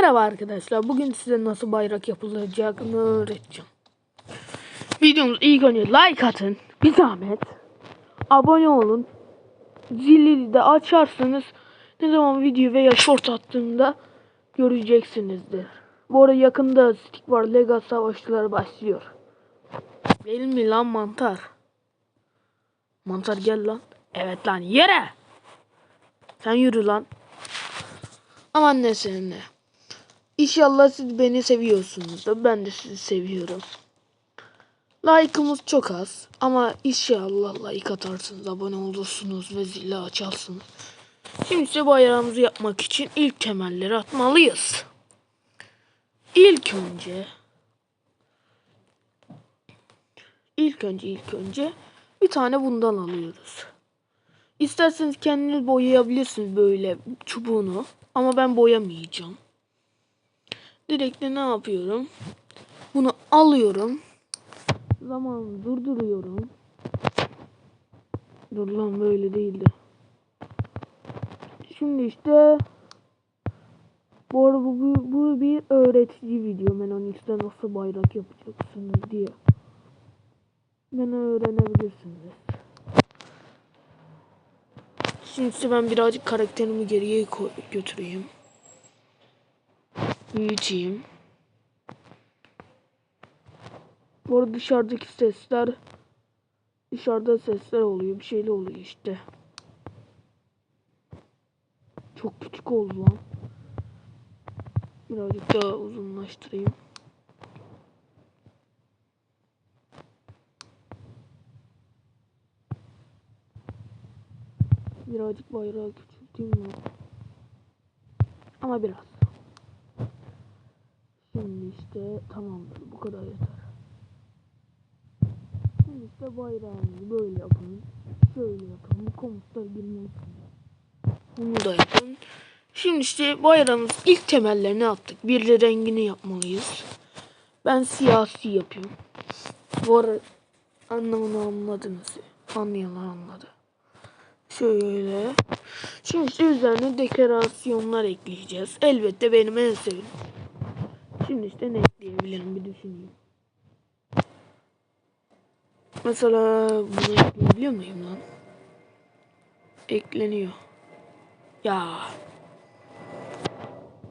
Merhaba arkadaşlar. Bugün size nasıl bayrak yapılacağını öğreteceğim. Videomuz ilk önce like atın. Bir zahmet. Abone olun. Zili de açarsanız ne zaman video veya short attığımda göreceksinizdir. Bu arada yakında stick var. Lego savaşçıları başlıyor. Değil mi lan mantar? Mantar gel lan. Evet lan yere. Sen yürü lan. Aman ne seninle. İnşallah siz beni seviyorsunuz da ben de sizi seviyorum. Like'ımız çok az ama inşallah like atarsınız, abone olursunuz ve zili açarsınız. Şimdi ise bayrağımızı yapmak için ilk temelleri atmalıyız. İlk önce ilk önce ilk önce bir tane bundan alıyoruz. İsterseniz kendiniz boyayabilirsiniz böyle çubuğunu. Ama ben boyamayacağım. Direkt ne yapıyorum? Bunu alıyorum. Zaman durduruyorum. Dur lan böyle değildi. Şimdi işte bu arada bu, bu, bu bir öğretici video. Menonix'te nasıl bayrak yapacaksınız diye. Beni öğrenebilirsiniz. Şimdi ben birazcık karakterimi geriye götüreyim. Büyüteyim. Bu arada dışarıdaki sesler dışarıda sesler oluyor. Bir şeyler oluyor işte. Çok küçük oldu lan. Birazcık daha uzunlaştırayım. Birazcık bayrağı küçülteyim mi? Ama biraz. İşte tamamdır. Bu kadar yeter. Şimdi işte bayrağınızı böyle yapın. Şöyle yapın. Bu komutlara girmelisiniz. Bunu da yapın. Şimdi işte bayrağımız ilk temellerini attık. Bir de rengini yapmalıyız. Ben siyasi yapıyorum. Arada anlamını anladınız. Anlayanlar anladı. Şöyle. Şimdi işte üzerine dekorasyonlar ekleyeceğiz. Elbette benim en sevdiğim. Şimdi işte ne ekleyebilirim bir düşüneyim. Mesela bunu ekleyebiliyor muyum lan? Ekleniyor. Ya.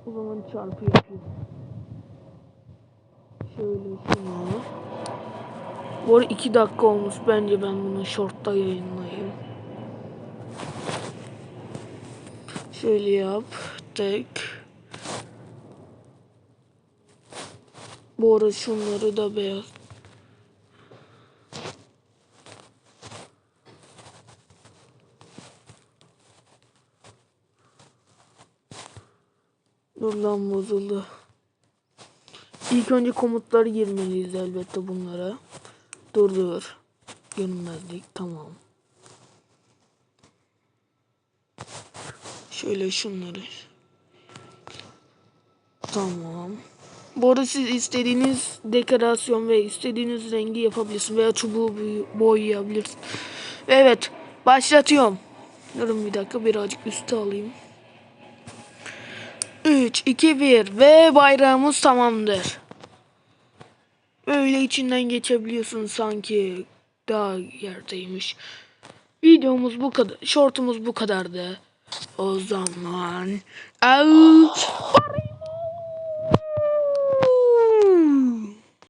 O zaman çarpı yapıyorum. Şöyle şunu. Bu arada 2 dakika olmuş. Bence ben bunu short'ta yayınlayayım. Şöyle yaptık. Bu arada şunları da beyaz. Dur lan bozuldu. İlk önce komutları girmeliyiz elbette bunlara. Dur dur. Görünmezlik tamam. Şöyle şunları. Tamam. Bu arada siz istediğiniz dekorasyon ve istediğiniz rengi yapabilirsiniz veya çubuğu boy- boyayabilirsiniz. Evet, başlatıyorum. Durun bir dakika birazcık üstü alayım. 3, 2, 1 ve bayrağımız tamamdır. Böyle içinden geçebiliyorsun sanki daha yerdeymiş. Videomuz bu kadar, shortumuz bu kadardı. O zaman out.